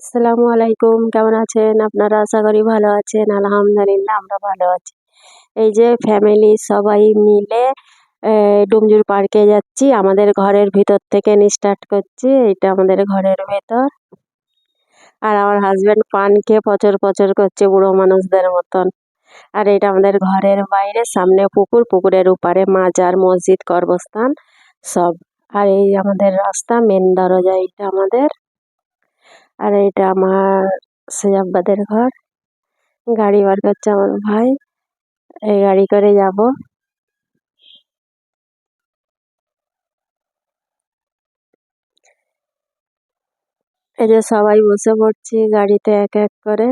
আসসালামু আলাইকুম, কেমন আছেন? আপনারা আশা করি ভালো আছেন, আলহামদুলিল্লাহ আমরা ভালো আছি। এই যে ফ্যামিলি সবাই মিলে ডুমজুর পার্কে যাচ্ছি। আমাদের ঘরের ভিতর থেকে স্টার্ট করছি, এটা আমাদের ঘরের ভেতর। আর আমার হাজব্যান্ড পান খেয়ে পচর পচর করছে বুড়ো মানুষদের মতন। আর এটা আমাদের ঘরের বাইরে, সামনে পুকুর, পুকুরের উপারে মাজার, মসজিদ কর্মস্থান সব। আর এই আমাদের রাস্তা মেন দরজা এটা আমাদের। আর এটা আমার সৈয়াব্বাদের ঘর। গাড়ি বার করছে আমার ভাই। এই গাড়ি করে যাব। এই যে সবাই বসে পড়ছি গাড়িতে এক এক করে।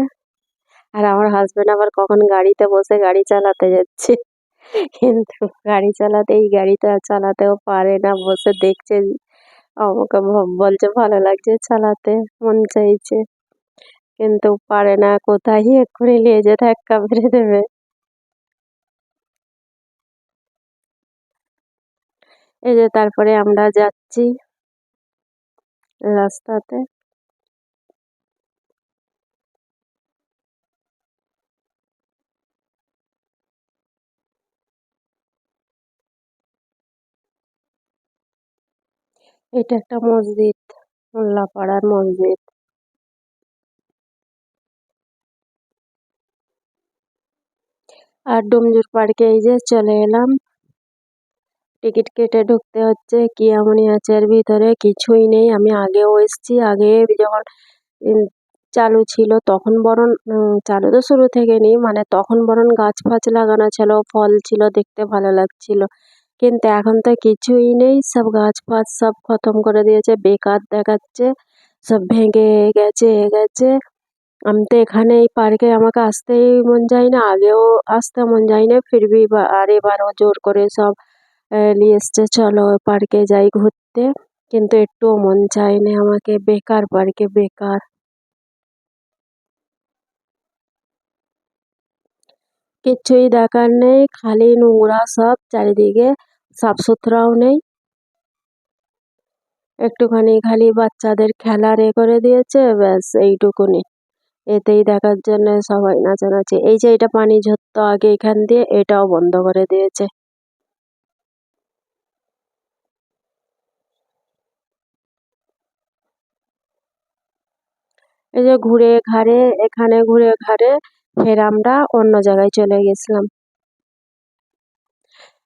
আর আমার হাজবেন্ড আবার কখন গাড়িতে বসে গাড়ি চালাতে যাচ্ছে। কিন্তু গাড়ি চালাতে, এই গাড়িটা চালাতেও পারে না, বসে দেখছে আমাকে বলছে, ভালো লাগছে চালাতে, মন চাইছে। কিন্তু পারে না, কোথায়? এক্ষুনি নিয়ে যে ধাক্কা মেরে দেবে। এই যে তারপরে আমরা যাচ্ছি রাস্তাতে। এটা একটা মসজিদ, মোল্লাপাড়ার মসজিদ। আর ডুমজুর পার্কে এই যে চলে এলাম। টিকিট কেটে ঢুকতে হচ্ছে, কি এমনই আছে এর ভিতরে কিছুই নেই। আমি আগেও এসছি, আগে যখন চালু ছিল তখন বরং চালু তো শুরু থেকে নেই মানে তখন বরং গাছ ফাছ লাগানো ছিল, ফল ছিল, দেখতে ভালো লাগছিল। কিন্তু এখন তো কিছুই নেই। সব গাছ ফাছ সব খতম করে দিয়েছে, বেকার দেখাচ্ছে, সব ভেঙে গেছে, এ গেছে। আমি তো এখানে এই পার্কে আমাকে আসতেই মন যায় না, আগেও আসতে মন যায় না, ফিরবি আর এবারও জোর করে সব নিয়ে এসছে, চলো পার্কে যাই ঘুরতে। কিন্তু একটুও মন চায় না আমাকে, বেকার পার্কে, বেকার। কিচ্ছুই দেখার নেই, খালি নোংরা সব চারিদিকে। সাফ সুতরাও নেই। একটুখানি খালি বাচ্চাদের খেলার এ করে দিয়েছে, ব্যাস এইটুকুনি। এতেই দেখার জন্য সবাই নাচানাচি। এই যে এটা পানি ঝরতো আগে এখান দিয়ে, এটাও বন্ধ করে দিয়েছে। এই যে ঘুরে ঘাড়ে, এখানে ঘুরে ঘাড়ে, ফের আমরা অন্য জায়গায় চলে গেছিলাম।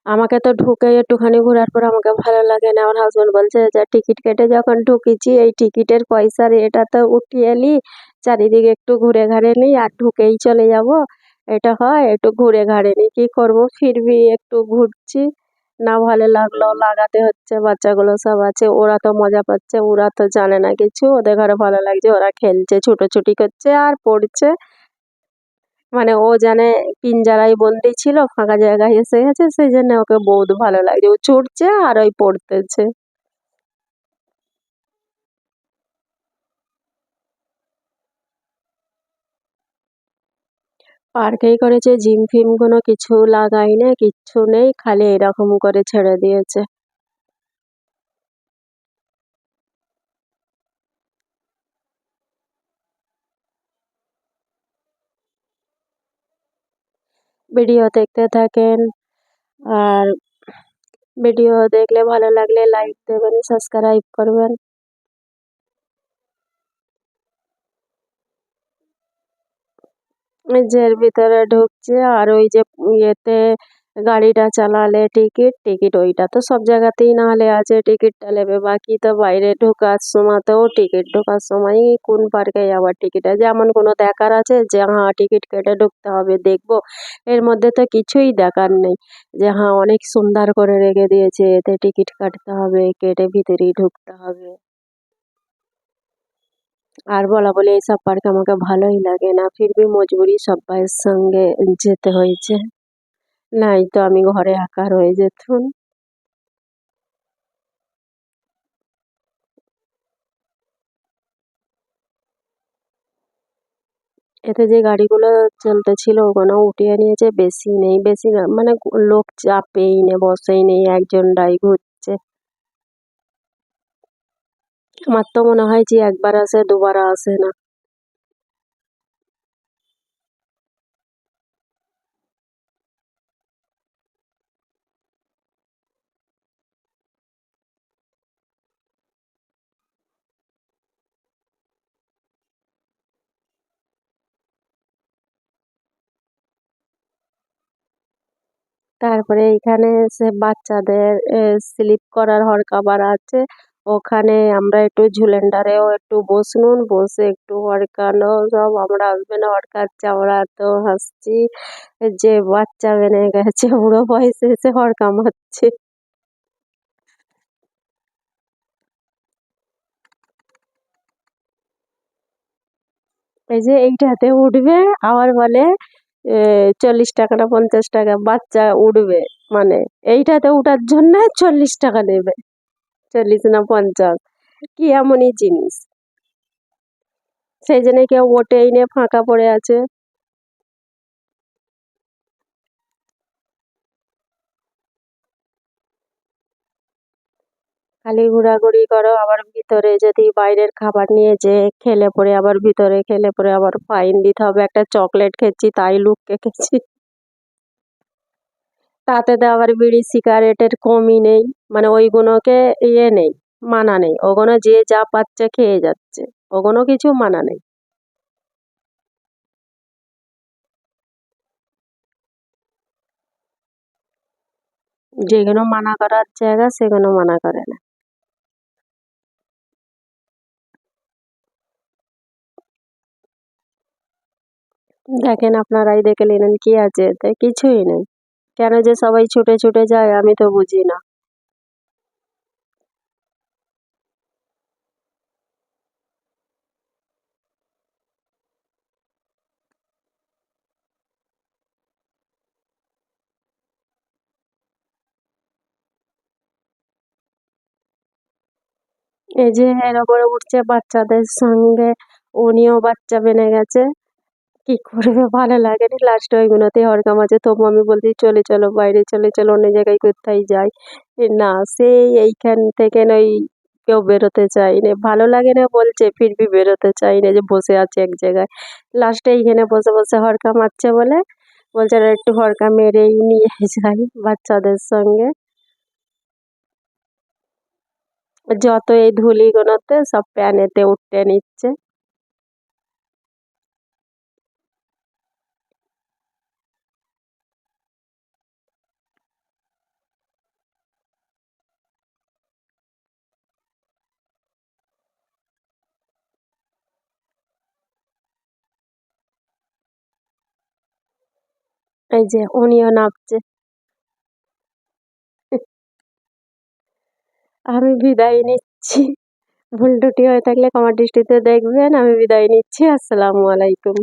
আমাকে তো ঢুকে একটুখানি ঘোরার পর আমাকে ভালো লাগে না। আমার হাজব্যান্ড বলছে যে টিকিট কেটে যখন ঢুকেছি, এই টিকিটের পয়সার এটা তো উঠিয়ে নি। চারিদিকে একটু ঘুরে ঘাড়ে নিই আর ঢুকেই চলে যাব। এটা হয়, একটু ঘুরে ঘাড়ে নিই কী করব? ফিরবি, একটু ঘুরছি। না ভালো লাগল, লাগাতে হচ্ছে, বাচ্চাগুলো সব আছে। ওরা তো মজা পাচ্ছে, ওরা তো জানে না কিছু। ওদের ঘরে ভালো লাগছে, ওরা খেলছে, ছুটোছুটি করছে আর পড়ছে। মানে ও জানে পিঞ্জারায় বন্দি ছিল, ফাঁকা জায়গায় এসে গেছে, সেই জন্য ওকে বহুত ভালো লাগছে। ও ছুটছে আর ওই পড়তেছে। পার্কেই করেছে? জিম ফিম কোনো কিছু লাগাই না কিচ্ছু নেই, খালি এরকম করে ছেড়ে দিয়েছে। ভিডিও দেখতে থাকেন। আর ভিডিও দেখলে ভালো লাগলে লাইক দেবেন সাবস্ক্রাইব করবেন। জের ভিতরে ঢুকছে আর ওই যে ইয়েতে গাড়িটা চালালে টিকিট টিকিট ওইটা তো সব জায়গাতেই নাহলে আছে, টিকিটটা নেবে। বাকি তো বাইরে ঢোকার সময়তেও টিকিট ঢোকার সময় কোন পার্কে যাওয়ার টিকিট আছে। যেমন কোনো দেখার আছে যে হ্যাঁ টিকিট কেটে ঢুকতে হবে, দেখব। এর মধ্যে তো কিছুই দেখার নেই যে হ্যাঁ অনেক সুন্দর করে রেখে দিয়েছে, এতে টিকিট কাটতে হবে, কেটে ভিতরেই ঢুকতে হবে। আর বলা বলি এইসব পার্কে আমাকে ভালোই লাগে না। ফিরবি মজবুরি সব্বাইয়ের সঙ্গে যেতে হয়েছে। নাই তো আমি ঘরে একা রয়ে যেতুম। এতে যে গাড়িগুলো চলতেছিল ওগুলো উঠিয়ে নিয়েছে, বেশি নেই, বেশি না মানে লোক চাপেই নে বসেই নেই একজনটাই ঘুরছে। আমার তো মনে হয় যে একবার আসে, দুবার আসে না। তারপরে এইখানে সে বাচ্চাদের, এ, স্লিপ করার হর কাবার আছে। ওখানে আমরা একটু ঝুলেন্ডারেও একটু বসনুন, বসে একটু হরকানো, সব আমরা হাসবেন্ড হরকাচ্ছে, আমরা এত হাসছি। যে বাচ্চা বেনে গেছে, বুড়ো বয়সে এসে হরকামাচ্ছে। এই যে এইটাতে উঠবে, আবার বলে চল্লিশ টাকা না পঞ্চাশ টাকা, বাচ্চা উঠবে মানে এইটাতে উঠার জন্য চল্লিশ টাকা নেবে, চল্লিশ না পঞ্চাশ, কি এমনই জিনিস? সেই জন্য কেউ ওঠেই নিয়ে ফাঁকা পড়ে আছে। খালি ঘোরাঘুরি করো, আবার ভিতরে যদি বাইরের খাবার নিয়ে যে খেলে পরে আবার ভিতরে খেলে পরে আবার ফাইন দিতে হবে। একটা চকলেট খেয়েছি, তাই লুককে খেয়েছি। তাতে তো আবার বিড়ি সিগারেটের কমই নেই। মানে ওইগুলোকে ইয়ে নেই, মানা নেই। ওগুলো যে যা পাচ্ছে খেয়ে যাচ্ছে। ওগুলো কিছু মানা নেই। যেগুলো মানা করার জায়গা, সেগুলো মানা করে না। দেখেন আপনারাই দেখে নিলেন কি আছে এতে, কিছুই নেই। কেন যে সবাই ছুটে ছুটে যায়, আমি তো বুঝি না। এই যে এর ওপরে উঠছে বাচ্চাদের সঙ্গে উনিও বাচ্চা বেনে গেছে। কি করবে? ভালো লাগে লাগেনি লাস্টে ওইগুলোতে হরকা মাঝে তবু আমি বলছি, চলে চলো বাইরে, চলে চলো, অন্য জায়গায় কোথায় যাই? না সেই এইখান থেকে ওই কেউ বেরোতে চাই না। ভালো লাগে না বলছে, ফিরবি বেরোতে চাই না যে বসে আছে এক জায়গায়। লাস্টে এইখানে বসে বসে হরকা মারছে বলে। বলছে একটু হরকা মেরেই নিয়ে যাই বাচ্চাদের সঙ্গে। যত এই ধুলিগুলোতে সব প্যানেতে উঠতে নিচ্ছে। এই যে উনিও নামছে আমি বিদায় নিচ্ছি। ভুল টুটি হয়ে থাকলে কমার দৃষ্টিতে দেখবেন। আমি বিদায় নিচ্ছি। আসসালামু আলাইকুম।